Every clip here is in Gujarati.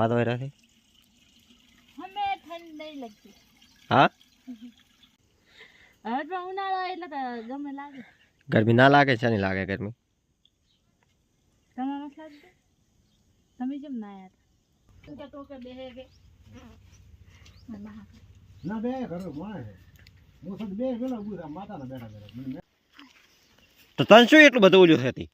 હવા તો રહે હમે ઠંડ નહીં લાગતી હા હવે તો ઉનાળો હોય એટલે તો ગમે લાગે ગરમી ના લાગે છે નહીં લાગે ગરમી તમારે નથી લાગતું તમે કેમ ના યાર તું કે તો કે બેહે કે ના બે ઘરો માણે હું સદ બે ગયો બુરા માતાના બેઠા બેઠા મને તો તને શું એટલું બધું ઓલું થતી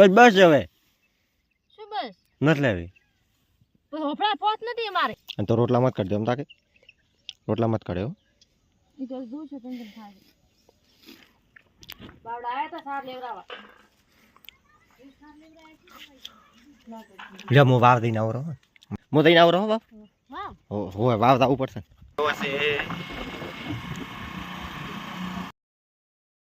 બસ બસ હવે. શું બસ? નથી લેવી. પણ હોફળા પોત નથી અમારે. અને તો રોટલા મત કરજો એમ તાકે. રોટલા મત કર્યો ઈ તો દૂર છે તેમ તેમ થાય. બાવડા આયા તા સાર લેવરાવા. હું વાવ દઈને આવરો હો. હું દઈને આવરો હો બાપ વાહ હો હોય વાવ તો આવવું પડશે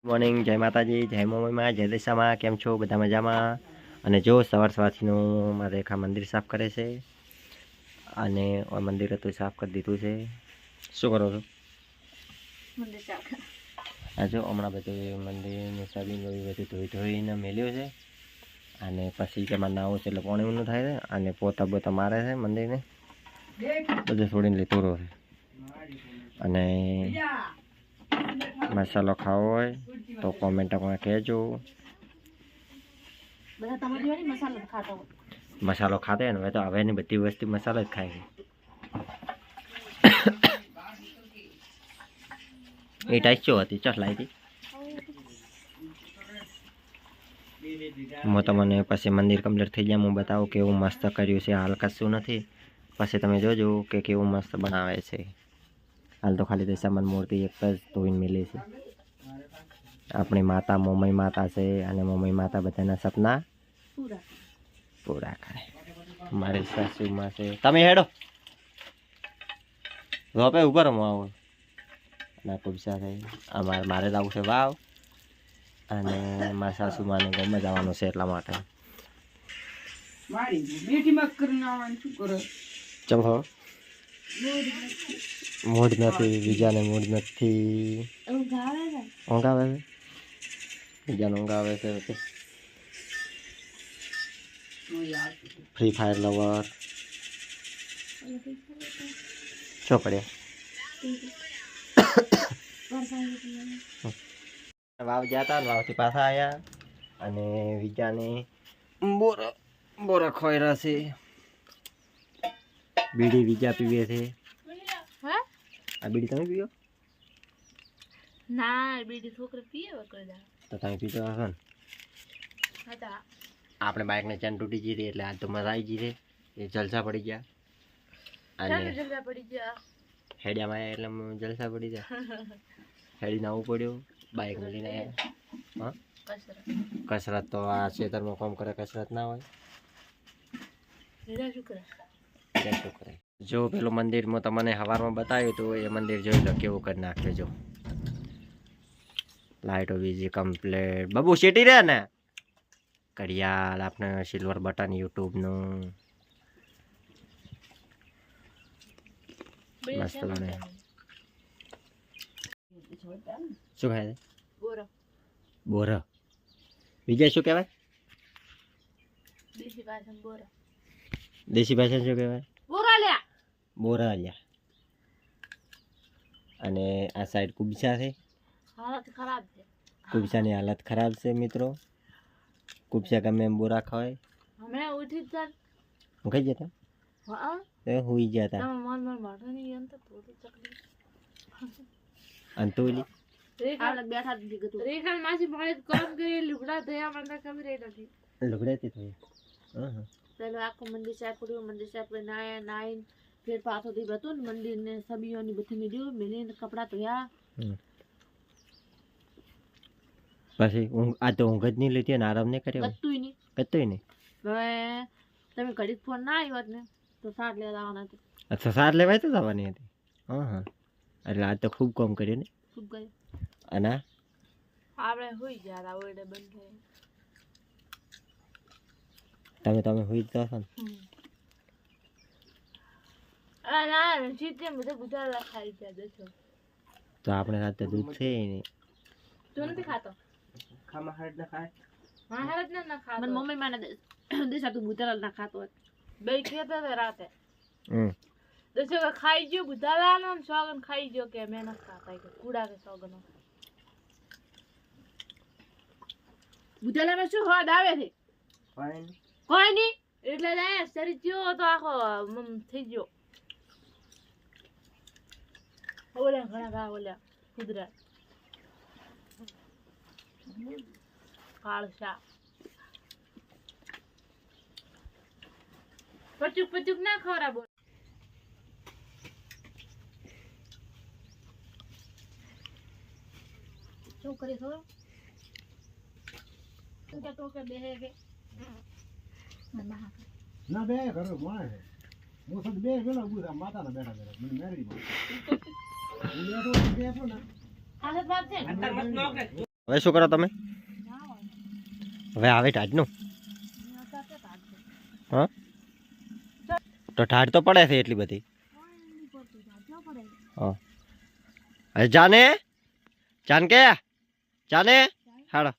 મોર્નિંગ જય માતાજી જય મોમયમાં જય દિશામાં કેમ છો? બધા મજામાં? અને જો સવાર સવારથીનું મારે રેખા મંદિર સાફ કરે છે. અને મંદિર હતું સાફ કરી દીધું છે. શું કરો છો? આ જો હમણાં બધું મંદિરનું સાબીન બધું બધું ધોઈ ધોઈને મેલ્યું છે. અને પછી તેમાં નાવું છે એટલે પાણી ઊંડું થાય છે. અને પોતા બોતા મારે છે મંદિરને. બધું છોડીને લીધું છે. અને મસાલો ખાવો હોય તો કોમેન્ટમાં કહેજો. મસાલો ખાતો હોય. તો ને હવે તો હવેની બધી વસ્તુ મસાલો જ ખાય એ ટાઈસ ચો હતી? ચટ લાવી હું તમને પછી મંદિર કમ્પ્લીટ થઈ ગયા હું બતાવું કેવું મસ્ત કર્યું છે. હાલ કશું નથી. પછી તમે જોજો કે કેવું મસ્ત બનાવે છે. હાલ તો ખાલી દશામાન મૂર્તિ એક જ ધોઈને મિલી છે. આપણી માતા મોમઈ માતા છે અને મોમઈ માતા બધાના સપના પૂરા. કરે. મારી સાસુમાં છે. તમે હેડો. રોપે ઊભા રમો આવું. ના કુબસા થઈ અમારે મારે જ આવું છે. વાવ. અને મારા સાસુમાને ગમે જવાનું છે એટલા માટે. ચમ હો. મૂડ નથી બીજાને મૂડ નથી. ઊંઘ આવે છે? બીજાને ઊંઘ આવે છે ફ્રી ફાયર લવર શું પડ્યા વાવ ગયા હતા વાવથી પાછા આવ્યા અને બીજાને બોરા બોરા ખોયરા છે. બીડી બીજા પીવે છે. હા? આ બીડી તમે પીવો? ના બીડી છોકરો પીએ વગર તો તમે પીતો હશો ને? હતા. આપણે બાઇકને ચેન તૂટી ગઈ હતી એટલે આ તો મજા આવી ગઈ છે. એ જલસા પડી ગયા. અને જલસા પડી ગયા? હેડિયામાં આવ્યા એટલે જલસા પડી ગયા. હેડી નાવું પડ્યું. બાઇકને લઈને હા? કસરત. તો આ ખેતરમાં કામ કરે કસરત ના હોય. શું કરે? એટલે શું કરે? જો પેલું મંદિરમાં તમને સવારમાં બતાવ્યું હતું એ મંદિર જોઈ લો કેવું કરી નાખે જો. લાઇટો બીજી કમ્પ્લેટ બબુ શેટી રહ્યા ને ઘડિયાળ આપણે સિલ્વર બટન યુટ્યુબનું મસ્ત બને. શું ખાય બોરો. બોર. બીજા શું કહેવાય? બોરો. દેશી ભાષા શું કહેવાય? બોરા લ્યા બોરાલિયા. અને આ સાઈડ કુબસા છે. હાલત ખરાબ છે. કુબસાની હાલત ખરાબ છે મિત્રો. કુબસા ગમે એમ બોરા ખવાય. હમણાં ઉઠી જ ખાઈ જતા હા. એ હુઈ ગયા હતા તમે મન મન માઠો નહીં એમ તો થોડું ચકલી અને તુલી આપણે બેઠા દીધી ગતું રેખા માસી ભણે કામ કરી લુગડા ધોયા મને ખબર નથી. લુગડેથી હા હા. પેલો આખું મંદિર સાફ કર્યું મંદિર સાફ કરી નાયા નાઈન ફેર પાછો દીપ હતું ને મંદિર ને સબીઓની બધી મીડ્યું મિલીને કપડાં ધોયા. પછી ઊંઘ આ તો ઊંઘ જ નહીં લીધી અને આરામ નહીં કર્યો? કતું નહીં. કતું નહીં? હવે તમે ઘડી ફોન ના આવ્યો ને તો સાર લેવા આવવાના હતી અચ્છા સાર લેવાય તો જવાની હતી. હા હા. એટલે આજ તો ખૂબ કામ કર્યું ને? ખૂબ કર્યું. અને? આ? આપણે હોઈ ગયા હતા ઓરડે બંધ થઈ તમે તમે હુઈ જતા હશો ને. ના તો આપણે રાતે દૂધ છે નહીં. તું નથી ખાતો? ખામાં હાડ ના ખાય. હા હારત ના ના ખાતો. મને મમ્મી મને દેસા તું બુધાલાલ ના ખાતો બે કહેતા હતા રાતે. હમ. દેસે કે ખાઈ ગયો બુધાલાલ ને સોગન ખાઈ ગયો કે મેં નથી ખાતા કે કુડા કે સોગન. બુધાલાલ શું સ્વાદ આવે છે? ફાઈન કોઈ નહીં એટલે આ શરીર થયો તો આખો થઈ ગયો. ઓલા ઘણા ઘા ઓલા કુદરા. કાળસા. પચુક પચુક ના ખવરા બોલ શું કરી ખબર તું કે તો કે, બેહે કે ના બે ઘરે માય છે. હું સદ બે વેલા ઉભું થા માતાના બેઠા બેઠા. મને મેરી હવે શું કરો તમે? હવે આવે ટાઢનું? હા? તો ટાઢ તો પડે છે એટલી બધી. હા. અરે જાને? જાન? કે જાને હાડો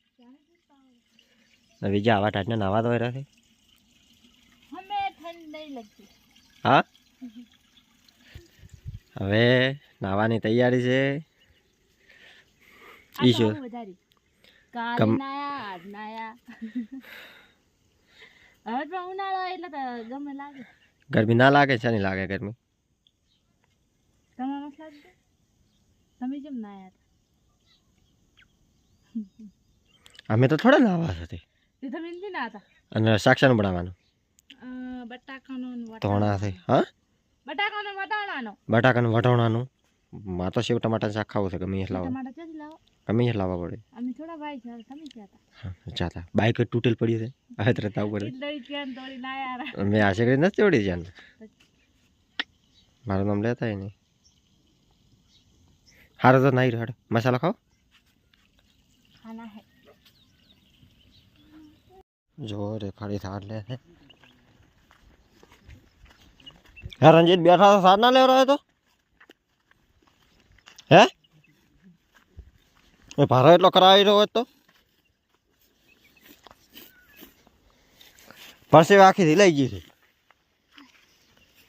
બીજા આવા ટાઢને નાવા તો રહ્યા છે. હા? હવે નાવાની તૈયારી છે. ઈ એટલે ગરમી ના લાગે છે નહીં લાગે? ગરમી અમે તો થોડા નાવા હતા તે. તમે નથી બનાવવાનું. બટાકાનો ને હા? બટાકાનો વટાણાનો. બટાકાનું વઢોણાનું? માં તો સેવ ટમાટા શાક ખાવું છે ગમે લાવો? ગમે એ લાવવા પડે. અમે થોડા ભાઈ છે તમે ક્યાં જાતા. બાઇક તૂટેલ પડી છે હવે તરત મેં આશે કરી નથી ચોડી જાન મારું નામ લેતા નહીં હારો તો નહીં હાડો મસાલો ખાઓ જો રેખાડી થાર લે હે રંજીત બેઠા તો સાર ના લેવ રહ્યો તો? હે? એ ભારો એટલો કરાવી રહ્યો હોત તો? પરસે આખી થી લઈ ગઈ છે.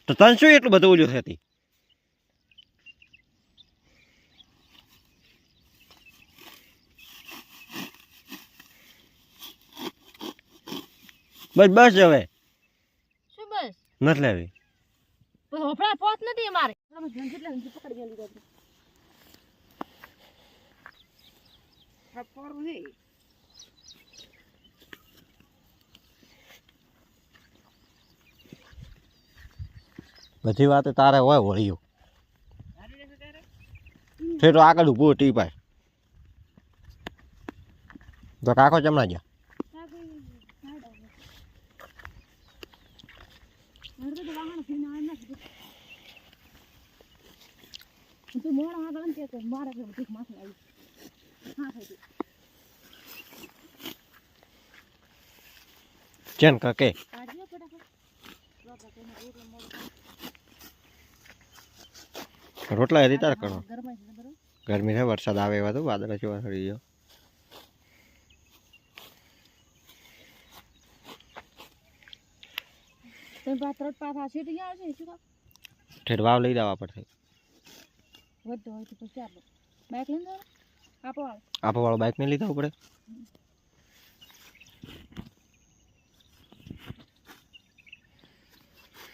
તો તને શું એટલું બધું ઓલું થતી? બસ બસ હવે. નથી લેવી. પણ હોફળા પોત નથી અમારે. બધી વાત તારે હોય વળીઓ. તો આગળ ઊભું ટીપાય. તો કાકો ચમણા ગયા? તું મોડા આગળ ને કે મારા ભીખ માથે આવી. હા થઈ ચેન કાકે. કાઢ્યો રોટલા હતી તાર કરો ગરમી છે વરસાદ આવે એવા તો વાદળ જેવા થઈ ગયો. તમે પાછા પાછા સીટી ગયા છે શું ઠેર લઈ જવા પડશે. વધતો હોય તો પછી બાઇક લઈને જાવ આપો વાળો આપો વાળો બાઇક નહીં લીધા પડે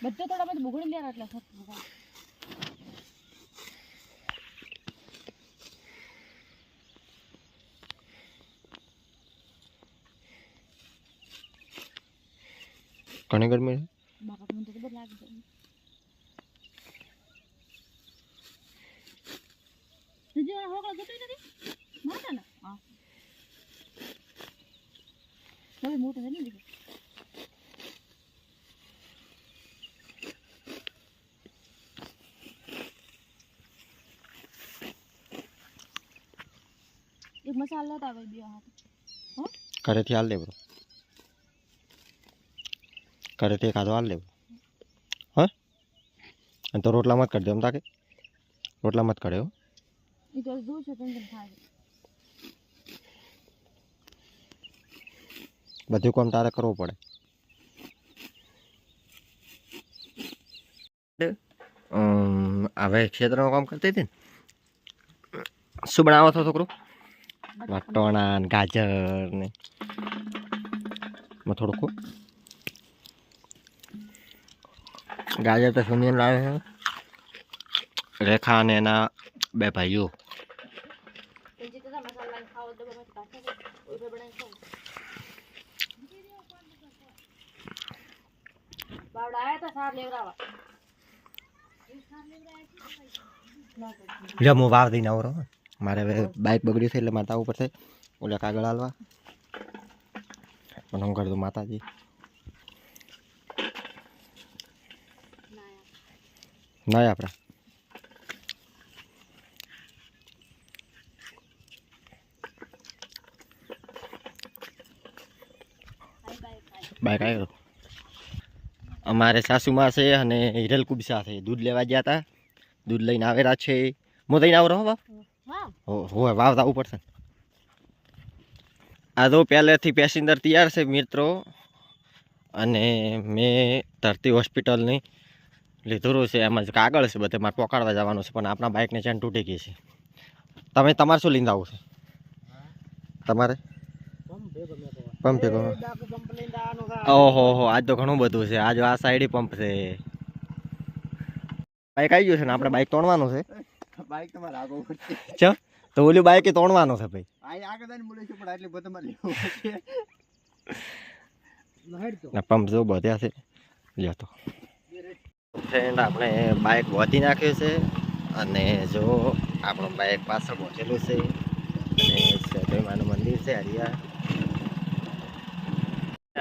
બધો થોડા બધું બગડી લે એટલે. ઘણી ગરમી છે બાપા મને તો ખબર લાગે છે હજી આ હોકળો જતો નથી મોટા ને હા હવે મોટો છે ને બીજો એક મસાલો લેતા આવે બે હાથ ઘરેથી હાલ દે બ્રો ઘરેથી ખાધો હાલ દે હા અને તો રોટલા મત કરી દે એમ તાકે રોટલા મત કરે હો એ તો દૂર છે તેમ તેમ થાય બધું કામ તારે કરવું પડે. હવે ક્ષેત્રમાં કામ કરતી હતી ને? શું બનાવો છો છોકરો? વટોણા ને ગાજર ને માં થોડુંક ગાજર તો સુનિયન લાવે છે. રેખા અને એના બે ભાઈઓ જે તે મસાલા ખાઓ તો બસ કાઢે ઓય બનાવી ખાઓ બાવડા આયા તા સાર લેવરાવા જો હું વાવ દઈને આવરો મારે હવે બાઇક બગડ્યું છે એટલે મારે આવવું પડશે. ઓલા કાગળ હાલવા. પણ હું કરી દઉં માતાજી. ના આપણા બાઇક આવ્યો અમારે સાસુમાં છે અને હિરલ કુબસા છે દૂધ લેવા ગયા હતા દૂધ લઈને આવેલા છે. હું લઈને આવરો રહો બાપ હોય વાવ આવવું પડશે. ને. આ તો પહેલેથી પેસેન્જર તૈયાર છે મિત્રો. અને મેં ધરતી હોસ્પિટલની લીધેલું છે. એમાં જ કાગળ છે બધે મારે પોકાડવા જવાનું છે પણ આપણા બાઇકની ચેન તૂટી ગઈ છે. તમે તમારે શું લઈને આવું છે? તમારે? પંપ ભેગો ઓહો હો આજ તો ઘણું બધું છે. આજ આ સાઈડ પંપ છે. બાઈક આવી ગયું છે ને? આપણે બાઇક તોડવાનું છે. બાઈક તમારે આગળ પડશે તો ઓલી બાઈક એ તોડવાનું છે ભાઈ. આ આગળ જઈને મળે છે પણ આટલી બધું તમારે લેવું પડશે. પંપ જો બધ્યા છે. લ્યો તો. ફ્રેન્ડ આપણે બાઈક બોધી નાખ્યું છે. અને જો આપણું બાઇક પાછળ પહોંચેલું છે. અને મંદિર છે હરિયા.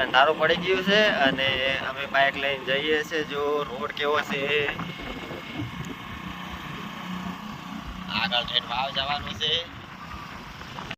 અંધારું પડી ગયું છે અને અમે બાઇક લઈને જઈએ છીએ, જો રોડ કેવો છે આગળ ટ્રેન વાવ જવાનું છે.